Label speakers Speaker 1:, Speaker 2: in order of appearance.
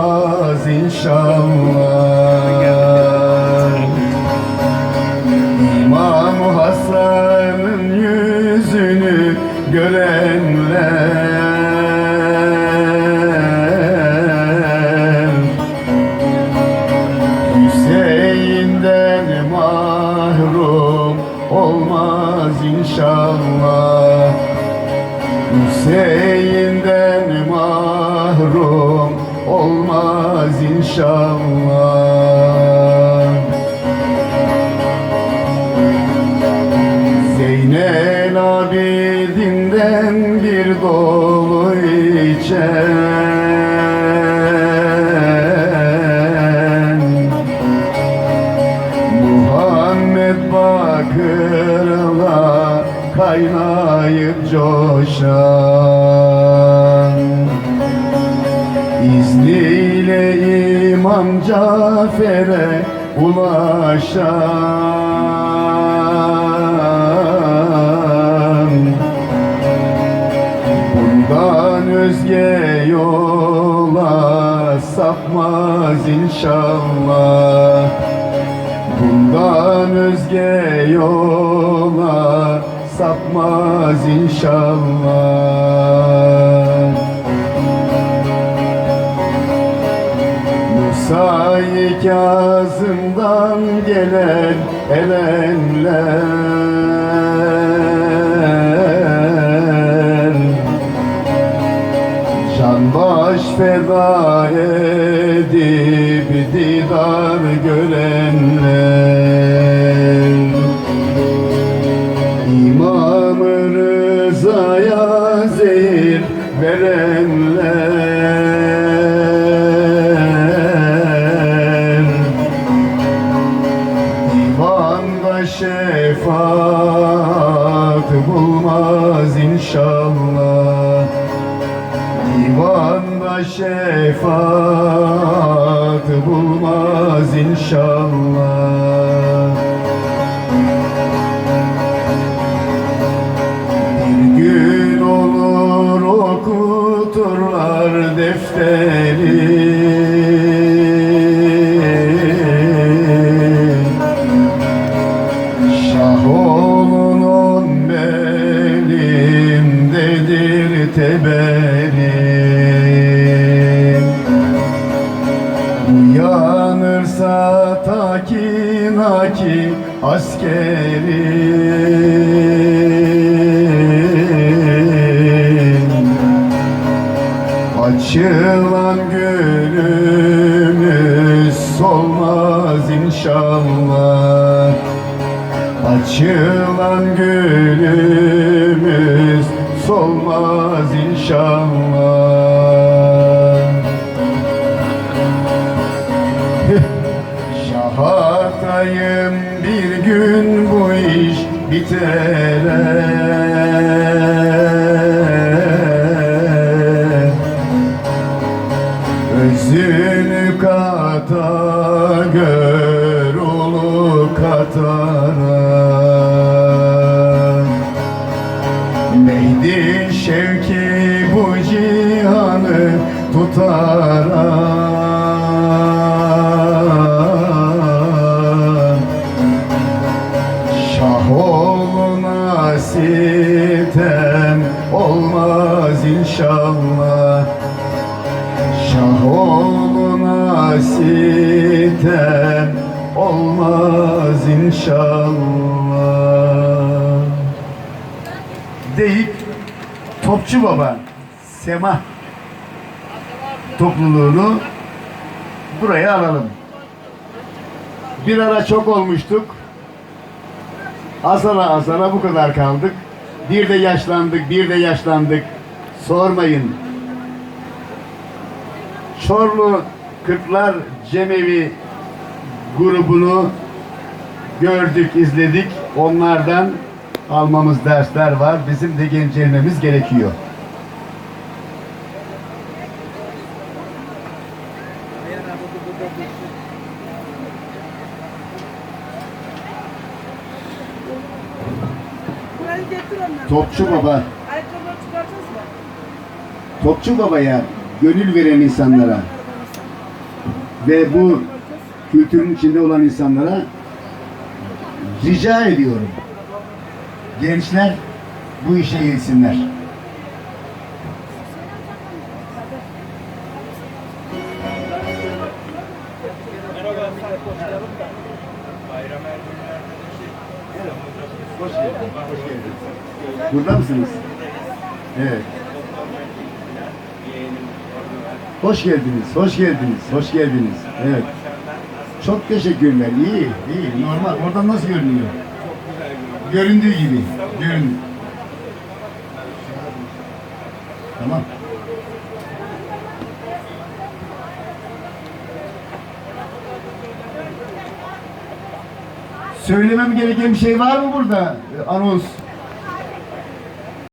Speaker 1: olmaz inşallah. İmam Hasan'ın yüzünü görenler. Hüseyin'den mahrum olmaz inşallah. Hüseyin'den olmaz inşallah. Zeynel Abidin'den bir dolu içen. Muhammed Bakır'la kaynayıp coşan İzniyle İmam Cafer'e ulaşan. Bundan özge yola sapmaz inşallah. Bundan özge yola sapmaz inşallah Musa-i Kazım'dan gelen erenler Can baş feda edip didar görenler inşallah Divanda şefaat bulmaz inşallah Uyanırsa takinaki askeri. Açılan gülümüz solmaz inşallah. Açılan gülümüz solmaz inşallah Şahatayım bir gün bu iş biter Özünü kata gör ulu katara inşallah Şaholuna sitem olmaz inşallah deyip Topçu Baba Sema topluluğunu buraya alalım. Bir ara çok olmuştuk. Azala azala bu kadar kaldık. Bir de yaşlandık, bir de yaşlandık. Sormayın. Çorlu Kırklar Cemevi grubunu gördük, izledik. Onlardan almamız dersler var. Bizim de gençlememiz gerekiyor. Topçu baba. Topçu Baba'ya gönül veren insanlara ve bu kültürün içinde olan insanlara rica ediyorum. Gençler bu işe geldiniz. Hoş geldiniz. Burada mısınız? Evet. Hoş geldiniz. Hoş geldiniz. Hoş geldiniz. Evet. Çok teşekkürler. İyi, iyi. Normal. Oradan nasıl görünüyor? Göründüğü gibi. Görün. Tamam. Söylemem gereken bir şey var mı burada? Anons.